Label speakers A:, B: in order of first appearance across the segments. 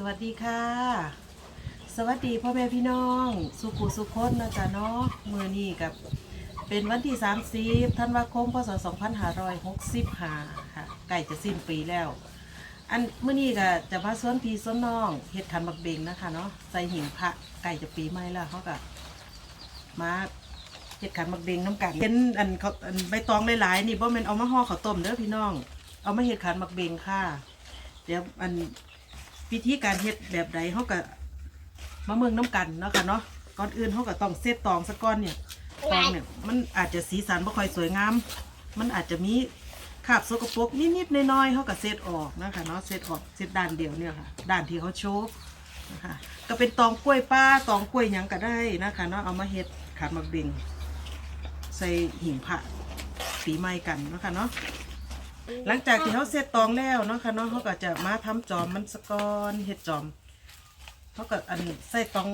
A: สวัสดีค่ะ สวัสดีพ่อแม่พี่น้อง สุขุสุขคนนะจ๊ะเนาะมือนี้กับเป็นวันที่ 30 ธันวาคม พศ 2565 ค่ะใกล้จะสิ้นปีแล้ว อันมื้อนี้ก็จะมาสวนพี่สวนน้องเฮ็ดขันบักเบงนะคะเนาะใส่หินพระใกล้จะปีใหม่แล้วเขาก็มาเฮ็ดขันบักเบงน้ำกันเป็นอันเขาอันใบตองหลายๆนี่บ่แม่นเอามาห่อข้าวต้มเด้อพี่น้อง เอามาเฮ็ดขันบักเบงค่ะ เดี๋ยวอัน วิธีการเฮ็ดแบบใดเขาก็มาเมืองน้ำกันเนาะค่ะเนาะก่อนอื่นเขาก็ต้องเซตตองซะก่อนเนี่ยตองเนี่ยมันอาจจะสีสันบ่ค่อยสวยงาม มันอาจจะมีคราบสกปรกนิดๆน้อยๆเขาก็เซตออกนะคะเนาะเซตออกเซตด้านเดียวเนี่ยค่ะด้านที่เขาโชว์นะคะก็เป็นตองกล้วยป้าตองกล้วยยังก็ได้นะคะเนาะเอามาเฮ็ดขาดมักเบงใส่หิ่งพระปีใหม่กันนะคะเนาะ หลังจากที่เขาเสร็จตองแล้วเนาะค่ะเนาะเขาก็จะมาทำจอมมันสะกอนเฮ็ดจอมเขาก็อันใส่ตอง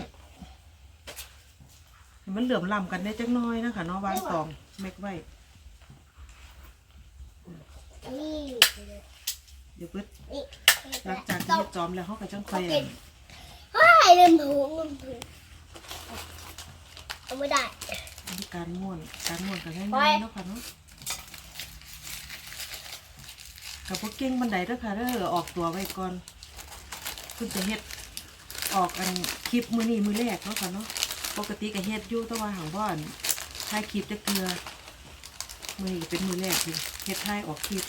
A: ให้มันเหลื่อมล้ำกันได้จักหน้อยนะคะเนาะวางตองเม็กไว้
B: นี่
A: เดี๋ยวปึ๊ด
B: นี่
A: หลังจากที่เฮ็ดจอมแล้วเขาก็จังค่อย
B: เฮ้ยลืมถุงลืมถุงเอาไม่ได้
A: มีการม้วนการม้วนกันง่า
B: ไว้
A: ยๆเนาะค่ะเนาะ กับพวกเก่งบันไดเด้อค่ะเด้อออกตัวไว้ก่อนเพิ่งจะเฮ็ดออกอันคลิปมือนี้มือแรกเนาะค่ะเนาะปกติก็เฮ็ดอยู่แตัวาหางบ้านถ่ายคลิปจักเทือมือนี้เป็นมือแรกที่เฮ็ดถ่ายออกคลิป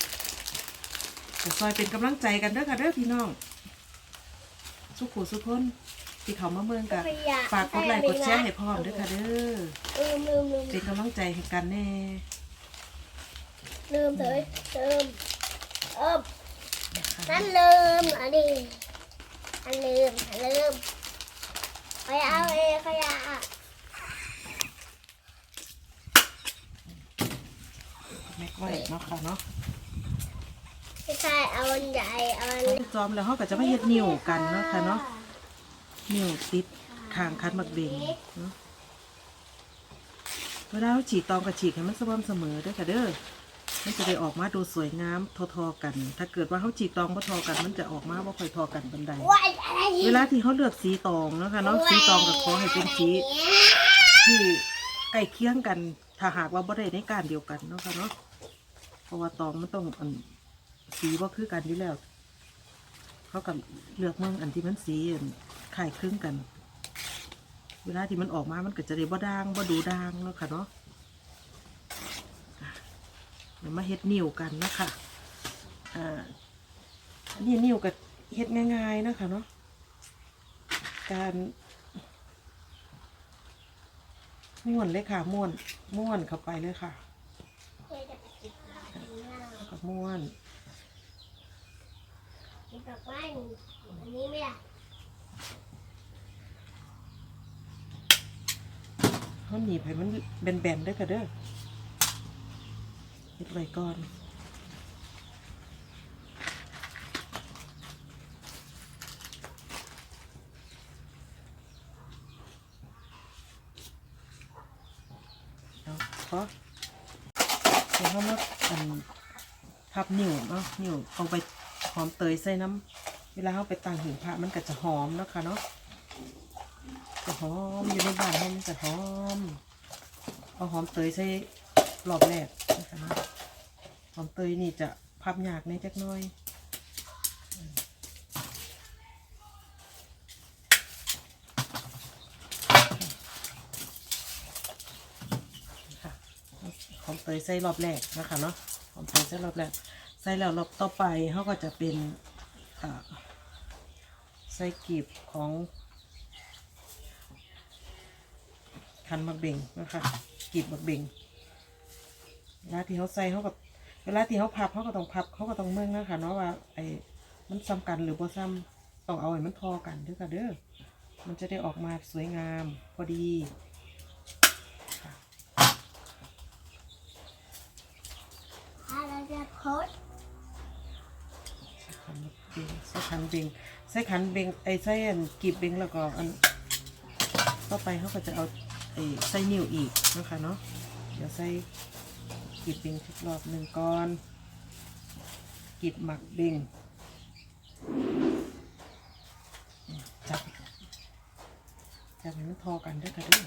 A: ก็ซอยเป็นกำลังใจกันเด้อค่ะเด้อพี่น้อง สุขุสุขคนที่เขามาเมืองกันฝากกดไลค์กดแชร์ให้พร้อมเด้อค่ะเด้อ
B: ลืมลืมลืม
A: เป็นกำลังใจให้กันแน่
B: ลืมเถอะลืม เอิบ
A: นะคะ
B: นั่นลืมอันนี้อันลืมอันลืมไปเอาเองขยะ
A: แม็กไว้เนาะค่ะเนาะ
B: ไม่ใช่เอาอันใหญ่เอาอัน
A: เขาจอมแล้วเขาก็จะไม่เฮ็ดนิ้วกันเนาะค่ะเนาะนิ้วติดคางคันมักเบงเนาะเวลาเราฉีกตองกับฉีกให้มันสม่ำเสมอเด้อค่ะเด้อ มันจะได้ออกมาดูสวยงามทอๆกัน ถ้าเกิดว่าเขาฉีกตองบ่ทอกัน มันจะออกมาบ่ค่อยทอกันบันได
B: ว้ายอะไร
A: เวลาที่เขาเลือกสีตองเนาะค่ะเนาะสีตองกับขอให้เป็นสีที่ใกล้เคียงกัน ถ้าหากว่าบ่ได้ในการเดียวกันเนาะค่ะเนาะเพราะว่าตองมันต้องอันสีว่าคือกันอยู่แล้ว เขากับเลือกเมืองอันที่มันสีอันคล้ายคลึงกัน เวลาที่มันออกมามันก็จะได้บ่ด่างบ่ดูด่างเนาะค่ะเนาะอะเดี๋ยว มาเฮ็ดนิ้วกันนะคะอ่าอันนี้นิ้วกับเฮ็ดง่ายๆนะคะเนาะการม้วนเลยค่ะม้วนม้วนเข้าไปเลยค่ะกับม้วน
B: ดอกไม้อันนี้ไม่ได้
A: เขาหนีบให้มันแบนๆได้วยค่ะเด้อ เฮ็ดไว้ก่อนเอาพอเดี๋ยวเขามาอันพับนิ้วเนาะนิ้วเอาไปหอมเตยใส่น้ำเวลาเขาไปต่างหิ่งพระมันก็จะหอมนะคะเนาะจะหอมอยู่ในบ้านมันจะหอมเอาหอมเตยใส่รอบแรก นะคะหอมเตยนี่จะพับยากในจักน้อยค่ะหอมเตยใส่รอบแรกนะคะเนาะหอมเตยใส่รอบแรกใส่แล้วรอบต่อไปเขาก็จะเป็นอ่าใส่กลีบของคันมักเบงนะคะกรีบมักเบง เวลาที่เขาใส่เขากับเวลาที่เขาพับเขาก็ต้องพับเขาก็ต้องเมืองนะคะเนาะว่าไอ้มันซ้ำกันหรือบ่ซ้ำต้องเอาให้มันทอกันเด้วยค่ะเด้อมันจะได้ออกมาสวยงามพอดีค่ะ
B: อะไรจะโพส
A: คันมักเบ่งใส่คันเบ่งใส่คันเบ่งไอ้ใส่อันกรีบเบ่งแล้วก็อันต่อไปเขาก็จะเอาไอ้ใส่นิ้วอีกนะคะเนาะเดี๋ยวใส่ กรีบเบ่งอีกรอบหนึ่งก่อนกรีบหมักเบ่งจับจับมันทอกันด้อค่ะเด้อ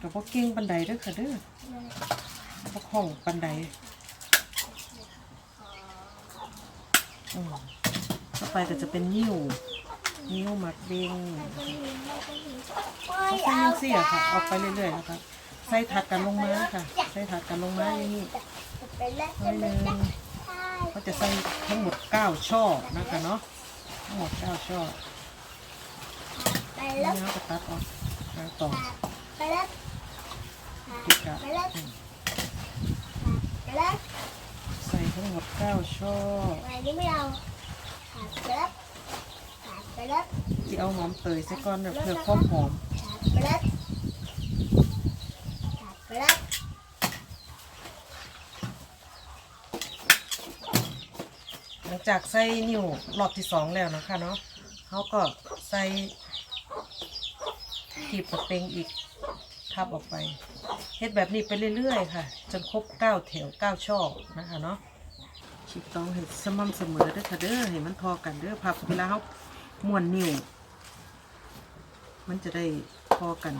A: กับพวกเก่งปันไดด้อค่ะเด้อพวกห้องปันไดอืมต่อไปก็จะเป็นนิ้ว นิ้วหมักเบง
B: ไม่
A: เขาใส่
B: เอา
A: ยังซี่อะค่ะออกไปเรื่อยๆนะคะใส่ถัดกันลงมาค่ะใส่ถัดกันลงมาอย่างนี้
B: เป็นแล้ว
A: น้อยหนึ่งเขาจะใส่ทั้งหมด9ช่อนะคะเนาะทั้งหมด9ช่อ
B: ไป
A: นี่
B: แล้ว
A: เขาก็ตัดออกมาต่อ
B: ไปแล้ว
A: ติดกะ
B: ไปแล้ว
A: อืม
B: ไปแล้ว
A: ใส่ทั้งหมด9ช่อ
B: ไปนี่ไม่เอาไปแล้วไปแล้ว
A: ที่เอาหอมเตยใส่ก่อนเพื่อความหอม
B: ไปแล้วไปแล้ว
A: หลังจากใส่นิ้วรอบที่สองแล้วนะคะเนาะเขาก็ใส่ขีบตะเต็งอีกทับออกไปเฮ็ดแบบนี้ไปเรื่อยๆค่ะ จนครบเก้าแถวเก้าช่อนะคะเนาะฉีกต้องให้สม่ำเสมอเด้อค่ะเด้อให้มันพอกันเด้อพับเวลาเขา ม้วนนิ้ว มันจะได้พอกัน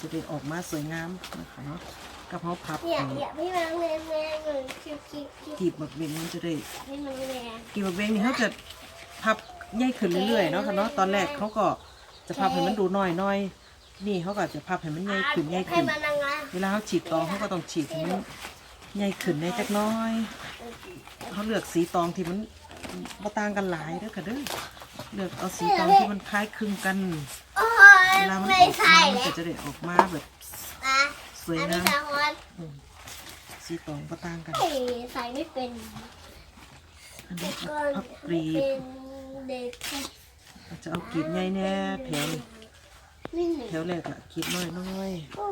A: จะได้ออกมาสวยงามนะคะเนาะกับเขาพับ
B: เนี่ย
A: ให้
B: เนี่ยพี่มังแมงแมงเลยคิวคิวคิว
A: กีบแบบเบงมันจะได้
B: พี่มังแมง
A: กีบะเบงนี่เขาจะพับใหญ่ขึ้นเรื่อยๆเนาะค่ะเนาะตอนแรกเขาก็จะพับให้มันดูน้อยน้อยๆนี่เขาก็จะพับให้มันใหญ่ขึ้นใหญ่
B: ให้
A: ขึ้น
B: มันยังไง
A: เวลาเขาฉีดตองเขาก็ต้องฉีดให้มันใหญ่ขึ้นในจักหน้อยเขาเลือกสีตองที่มันบ่ต่างกันหลายเด้อค่ะเด้อ เลือกเอาสีตองที่มันคล้ายคลึงกัน
B: โอ้ย
A: เวลามัน
B: ไม่
A: ออก
B: ใช่
A: มามัน
B: เลย
A: ก็จะได้ออกมาแบบ
B: อะ
A: สวย
B: อัน
A: งา
B: นี้
A: ม
B: สองคน
A: อืมสีตองบ่ต่างกัน
B: เฮ้ยใส่ไม่เป็น
A: อันนี้
B: ก็
A: พับก
B: ไม่
A: รีบ
B: เป็นเด็ก
A: จะเอากรีบใหญ่แน่แถวนี้
B: นี่หนึ่ง
A: แถวแรกอะกรีบน้อยน้อย
B: โอ้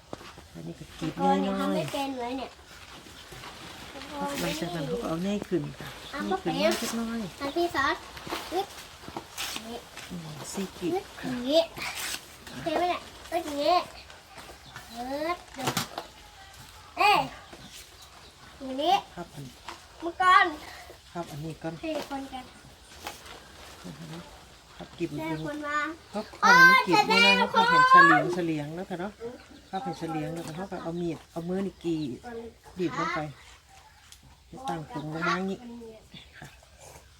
A: ๆอันนี้ก็กรีบ
B: ก็
A: ใหญ่
B: เนี่ย
A: น้อ
B: ทำ
A: ย
B: ไม่เป็นเลยเนี่ย
A: หลังจากนั้นเขาก็เอาแน่ขึ้นค่ะ
B: อะ
A: แน่
B: ก็
A: ขึ้
B: เป็นน
A: มาสักหน้อย
B: อันพี่ซอส ยึดนี่
A: สี่กรีบ
B: ยึดอ
A: ค่
B: งนี้เห็นไหมเนี่ยก็อย่างนี้เออเดี๋ยเอ๊ะอย่างนี้
A: ครับอัน
B: มังกร
A: ครับอันนี้ก่อน
B: ให้คนกัน
A: ครับกรีบ
B: ได้
A: เอง
B: คนมา
A: เขาเขาให้มันกรีบนี่นะเขาเห็นเฉลียงเฉลียงแล้วค่ะเนาะเขาเห็นเฉลียงแล้วก็เขาก็เอามีดเอามือนี่กรีด
B: คน
A: บีบลงไปตั้งตรงลงมาอย่างนี้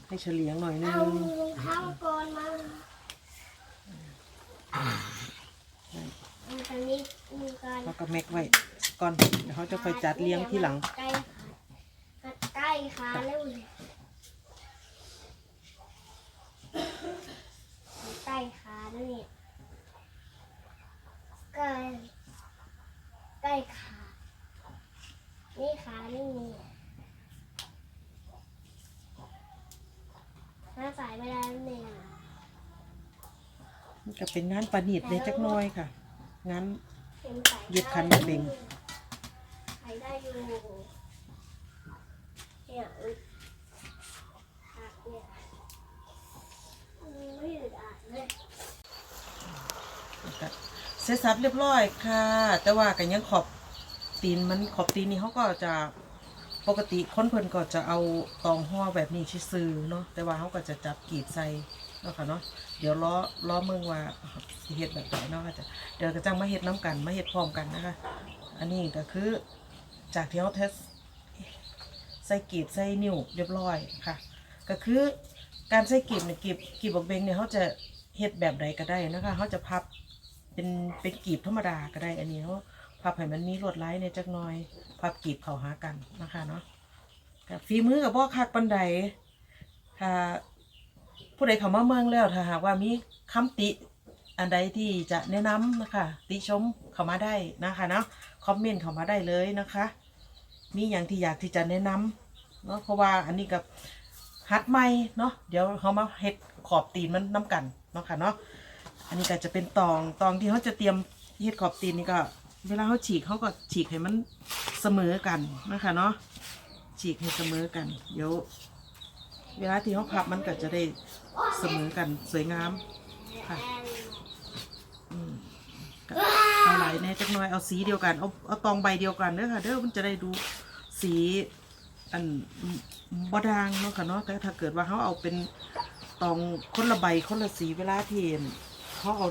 A: ให้เฉลียงหน่อยนึ
B: เอา
A: ง
B: รองเท้ามังกรมาอันนี้มังกร
A: แล้วก็แม็กไว้ก่อนเดี๋ยวเขาจะคอยจัดเลี้ยงที่หลัง
B: ใกล้ค่ะใกล้ขาแล้วเลยใกล้ขาแล้วเนี่ยใกล้ใกล้ขานี่ขานี่มีหน้าสายไม่ได้แล้วเนี่ย
A: นี่ ก็เป็นงานประณีตในจักหน้อยค่ะ งานเย็บคันเบ่ง
B: ใส่ได้อยู่เนี่ยอึดหักเนี่ยไม่อึดอัดเลย
A: ก็เสร็จสับเรียบร้อยค่ะ แต่ว่าก็ยังขอบตีนมันขอบตีนนี่เขาก็จะปกติคนเพิ่นก็จะเอาตองห่อแบบนี้ซื่อเนาะแต่ว่าเขาก็จะจับกรีดใส่ เนาะค่ะเนาะเดี๋ยวล้อล้อเมืองว่าสิเฮ็ดแบบไหนเนาะก็จะเดี๋ยวก็จังมาเฮ็ดน้ำกันมาเฮ็ดพร้อมกันนะคะ อันนี้ก็คือจากที่เขาเทสใส่กรีบใส่นิ้วเรียบร้อยค่ะ ก็คือการใส่กรีบเนี่ยกรีบกรีบบักเบงเนี่ยเขาจะเฮ็ดแบบใดก็ได้นะคะเขาจะพับเป็นเป็นกีบธรรมดาก็ได้ อันนี้เขาพับให้มันมีลวดลายในจักหน่อย พับกีบเข้าหากันนะคะเนาะกับฝีมือกับพ่อคักปันใดถ้า ผู้ใดเข้ามาเมืองแล้วถ้าหากว่ามีคำติอันใดที่จะแนะนำนะคะ ติชมเข้ามาได้นะคะเนาะคอมเมนต์เข้ามาได้เลยนะคะ มีอย่างที่อยากที่จะแนะนำเนาะเพราะว่าอันนี้กับฮัดใหม่เนาะเดี๋ยวเขามาเฮ็ดขอบตีนมันน้กันเนาะค่ะเนาะอันนี้ก็จะเป็นตองตองที่เขาจะเตรียมเฮ็ดขอบตีนนี่ก็ เวลาเขาฉีกเขาก็ฉีกให้มันเสมอกันนะคะเนาะฉีกให้เสมอกัน เดี๋ยว เวลาที่เขาพับมันก็จะได้เสมอกันสวยงามค่ะเอาหลายแน่จักน่อยเอาสีเดียวกันเอาเอาตองใบเดียวกันเด้อค่ะเด้อมันจะได้ดูสีอันบ่ดางเนาะค่ะเนาะแต่ถ้าเกิดว่าเขาเอาเป็นตองคนละใบคนละสีเวลาที่เขาเอา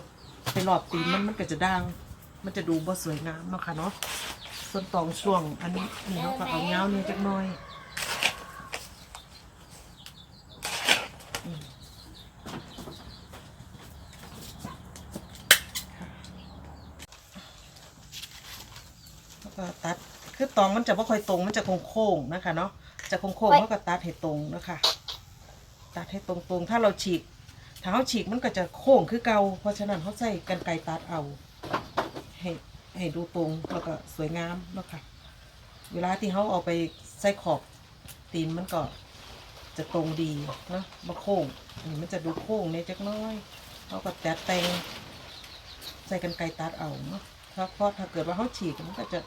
A: ไปหลอบตีนมันมันก็จะด่าง มันจะดูบ่สวยงามเนาะค่ะเนาะส่วนตองช่วงอันนี้นี่เขาก็เอาเงาเนี่ยจักน่อยอืมค่ะแล้ว ก็ตัดคือตองมันจะบ่ค่อยตรง มันจะโค้งๆนะคะเนาะจะโค้งๆเขาก็ตัดให้ตรงนะคะตัดให้ตรงๆ ถ้าเราฉีกถ้าเขาฉีกมันก็จะโค้งคือเกาเพราะฉะนั้นเขาใส่กันไกรตัดเอา ให้ให้ดูตรงแล้วก็สวยงามเนาะค่ะเวลาที่เขาเอาไปใส่ขอบตีนมันก็จะตรงดีเนาะมาโค้งอันนี้มันจะดูโค้งในจักหน้อยเขาก็แต่แต่งใส่กันไกรตัดเอาเนาะ ถ้าเพราะถ้าเกิดว่าเขาฉีกมันก็จะ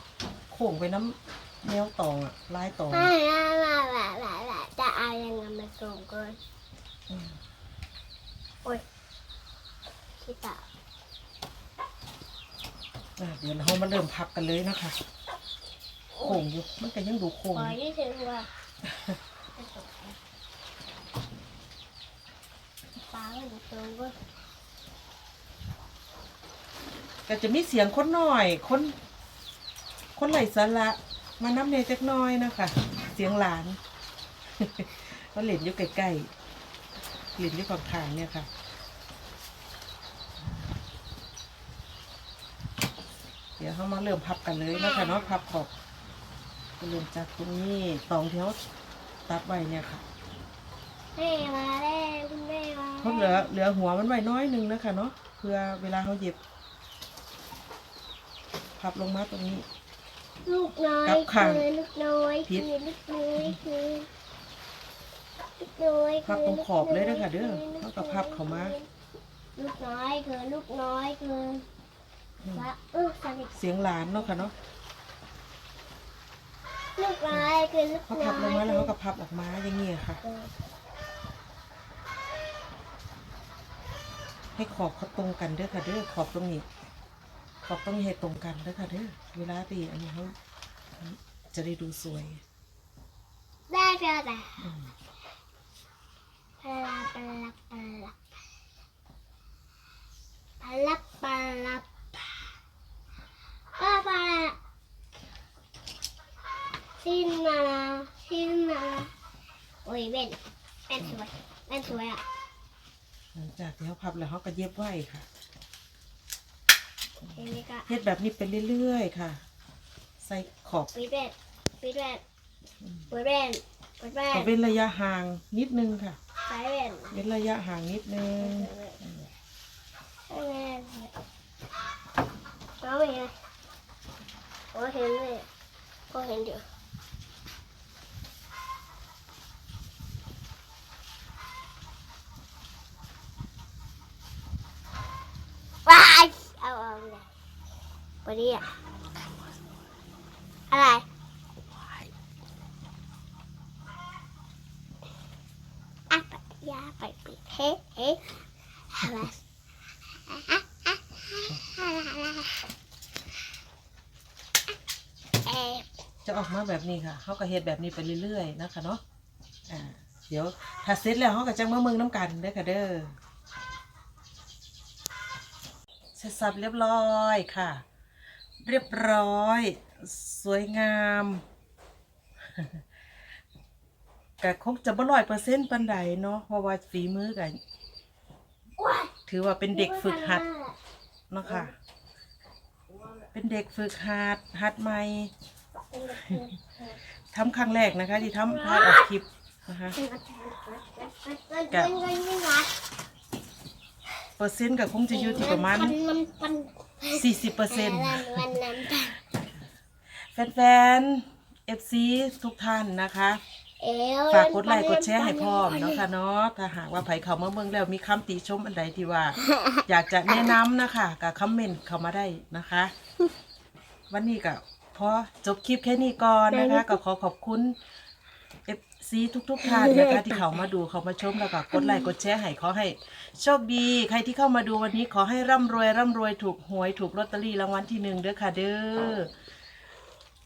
A: โค้งไปน้ำแนวตองอะลายตอง
B: ไม่ไม่ไม่ไม่ไม่จะเอายังไงมาส่งก่อน
A: อืม
B: โอ้ยคิดต่อ
A: อะเดี๋ยวเรามาเริ่มพับกันเลยนะคะโค้งอยู่มันก็ยังดูโค้ง
B: ขอ
A: อยู่
B: ยี่สิบว่าป้าเป็นตัวก็
A: ก็จะมีเสียงคนหน่อยคนคนไหลสาระมาน้ำเนยจักหน้อยนะคะเสียงหลานเขาเล่นอยู่ใกล้ๆเล่นอยู่ข้างๆเนี่ยค่ะเดี๋ยวเขามาเริ่มพับกันเลยนะคะเนาะพับขอบก็เริ่มจากตรงนี้ตองที่เขาตัดไว้เนี่ยค่ะ
B: แม่มาแล้วคุณแม่มา
A: เขาเหลือเหลือหัวมันไว้น้อยหนึงนะคะเนาะเพื่อเวลาเขาเย็บ พับลงมาตรงนี้
B: ลูกน้อย
A: กับข้าง
B: คือลูกน้อย
A: ผิ
B: คือ
A: ด
B: ลูกน้อยคือลูกน้อย
A: พับตรงขอบเลยเด้อค่ะเด้อแล้วก็พับเข้ามา
B: ลูกน้อยคือลูกน้อยคือ
A: อืม
B: ว่าเออสนิท
A: เสียงหลานเนาะค่ะเนาะ
B: ลูกน้อยคือลูก
A: เขา
B: น้
A: พั
B: อบ
A: ลง
B: ย
A: มาแล้วเขาก็พับออกมาอย่างเงี้ยค่ะ
B: เออ
A: ให้ขอบเขาตรงกันเด้อค่ะเด้อขอบตรงนี้ ขอบตรงนี้ให้ตรงกันเด้อค่ะเด้อเวลาตีอันนี้เขาจะได้ดูสวย
B: ได้เพียงแต่
A: อืม
B: พลับพลับพลับพลับพลับพลับพลับซินมาลาซินมาลาโอ้ยเว้นเว้นสวยเว้นสวยอะ
A: หลังจากที่เขาพับแล้วเขาก็เย็บไว้ค่ะ
B: ทีนี้ก็
A: เฮ็ดแบบนี้ไปเรื่อยๆค่ะ ใส่ขอบ
B: ปิดเว้นปิดเว้นเปิดเว้นเปิดเว้
A: ขอนเว้นระยะห่างนิดนึงค่ะ
B: ใส่เว้น
A: เว้นระยะห่างนิดนึง
B: ใส่เว้นน้องเป็นไงโอ้เห็นเลยก็เห็นอยู่ว้ายเอาเอาเลย วันนี้อะอะไรอะปยาไปปิดเฮ้เฮ้อะไรอะอะอะไรอะไรเอ๊ะ
A: จะออกมาแบบนี้ค่ะเขาก็เฮ็ดแบบนี้ไปเรื่อยๆนะคะเนาะอ่าเดี๋ยวถ้าเสร็จแล้วเขาก็จะมาเมืองน้ำกันเด้อค่ะเด้อเสร็จสับเรียบร้อยค่ะ เรียบร้อย สวยงามก็คงจะบ่ร้อยเปอร์เซ็นต์ปันใดเนาะเพราะว่าฝีมือกันถือว่าเป็นเด็กฝึกหัดเนาะค่ะ เป็นเด็กฝึกหัดหัดใหม่ทำครั้งแรกนะคะ ที่ทำถ่ายออกคลิปนะคะ
B: กะ
A: เปอร์เซ็นต์ก็คงจะอยู่ที่ประมาณ
B: มันมัน
A: 40เปอร์เซ็นต์
B: มันนั้น
A: แฟนๆ FC ทุกท่านนะคะ
B: เอว
A: ฝากกดไลค์กดแชร์ให้พร้อมเนาะค่ะเนาะถ้าหากว่าไผเข้ามาเมืองแล้วมีคำติชมอันใดที่ว่า อยากจะแนะนำนะคะก็คอมเมนต์เข้ามาได้นะคะ วันนี้ก็พอจบคลิปแค่นี้ก่อนนะคะ ก็ขอขอบคุณ ซีทุก ๆ ท่านนะคะที่เขามาดูเขามาชมแล้วก็กดไลค์กดแชร์ให้เขาให้โชคดี ใครที่เข้ามาดูวันนี้ขอให้ร่ำรวยร่ำรวยถูกหวยถูกลอตเตอรี่รางวัลที่หนึ่งเด้อค่ะเด้อ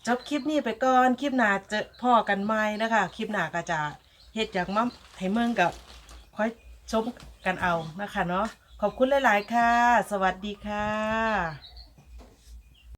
A: จบคลิปนี้ไปก่อนคลิปหน้าเจอพ่อกันไหมนะคะคลิปหน้าก็จะเฮ็ดอย่างมั่มให้เมืองกับคอยชมกันเอานะคะเนาะขอบคุณหลาย ๆ ค่ะ สวัสดีค่ะ